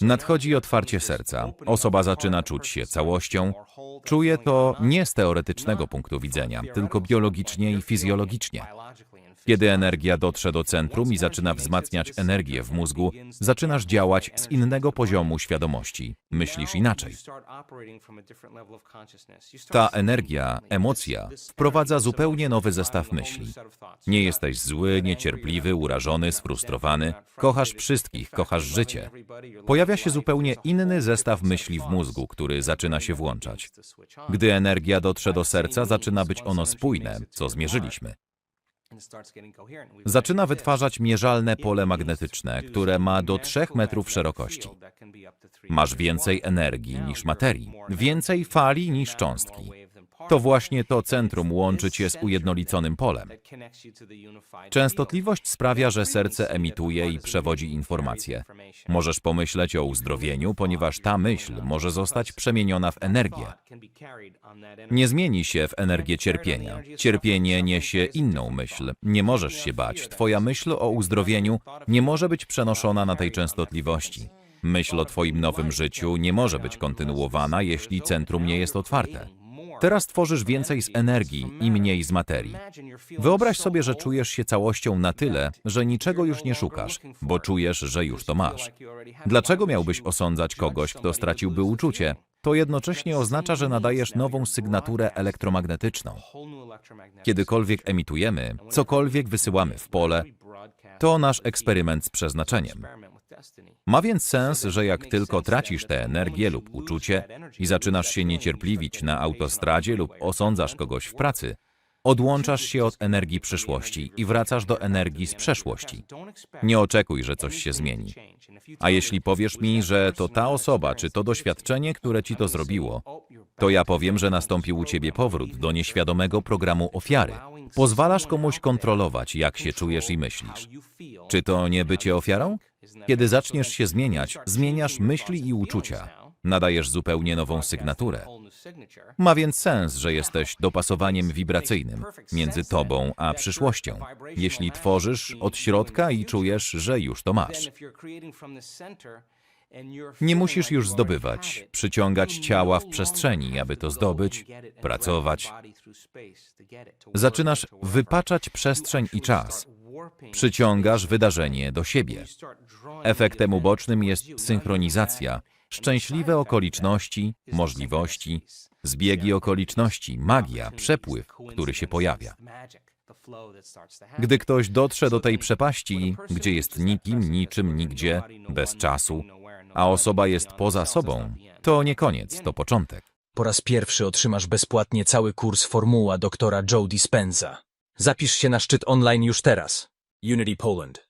Nadchodzi otwarcie serca. Osoba zaczyna czuć się całością. Czuje to nie z teoretycznego punktu widzenia, tylko biologicznie i fizjologicznie. Kiedy energia dotrze do centrum i zaczyna wzmacniać energię w mózgu, zaczynasz działać z innego poziomu świadomości. Myślisz inaczej. Ta energia, emocja, wprowadza zupełnie nowy zestaw myśli. Nie jesteś zły, niecierpliwy, urażony, sfrustrowany. Kochasz wszystkich, kochasz życie. Pojawia się zupełnie inny zestaw myśli w mózgu, który zaczyna się włączać. Gdy energia dotrze do serca, zaczyna być ono spójne, co zmierzyliśmy. Zaczyna wytwarzać mierzalne pole magnetyczne, które ma do 3 metrów szerokości. Masz więcej energii niż materii, więcej fali niż cząstki. To właśnie to centrum łączy cię z ujednoliconym polem. Częstotliwość sprawia, że serce emituje i przewodzi informacje. Możesz pomyśleć o uzdrowieniu, ponieważ ta myśl może zostać przemieniona w energię. Nie zmieni się w energię cierpienia. Cierpienie niesie inną myśl. Nie możesz się bać. Twoja myśl o uzdrowieniu nie może być przenoszona na tej częstotliwości. Myśl o Twoim nowym życiu nie może być kontynuowana, jeśli centrum nie jest otwarte. Teraz tworzysz więcej z energii i mniej z materii. Wyobraź sobie, że czujesz się całością na tyle, że niczego już nie szukasz, bo czujesz, że już to masz. Dlaczego miałbyś osądzać kogoś, kto straciłby uczucie? To jednocześnie oznacza, że nadajesz nową sygnaturę elektromagnetyczną. Kiedykolwiek emitujemy, cokolwiek wysyłamy w pole, to nasz eksperyment z przeznaczeniem. Ma więc sens, że jak tylko tracisz tę energię lub uczucie i zaczynasz się niecierpliwić na autostradzie lub osądzasz kogoś w pracy, odłączasz się od energii przyszłości i wracasz do energii z przeszłości. Nie oczekuj, że coś się zmieni. A jeśli powiesz mi, że to ta osoba czy to doświadczenie, które ci to zrobiło, to ja powiem, że nastąpił u ciebie powrót do nieświadomego programu ofiary. Pozwalasz komuś kontrolować, jak się czujesz i myślisz. Czy to nie bycie ofiarą? Kiedy zaczniesz się zmieniać, zmieniasz myśli i uczucia. Nadajesz zupełnie nową sygnaturę. Ma więc sens, że jesteś dopasowaniem wibracyjnym między tobą a przyszłością, jeśli tworzysz od środka i czujesz, że już to masz. Nie musisz już zdobywać, przyciągać ciała w przestrzeni, aby to zdobyć, pracować. Zaczynasz wypaczać przestrzeń i czas. Przyciągasz wydarzenie do siebie. Efektem ubocznym jest synchronizacja, szczęśliwe okoliczności, możliwości, zbiegi okoliczności, magia, przepływ, który się pojawia. Gdy ktoś dotrze do tej przepaści, gdzie jest nikim, niczym, nigdzie, bez czasu, a osoba jest poza sobą, to nie koniec, to początek. Po raz pierwszy otrzymasz bezpłatnie cały kurs Formuła doktora Joe Dispenza. Zapisz się na szczyt online już teraz. Unity Poland.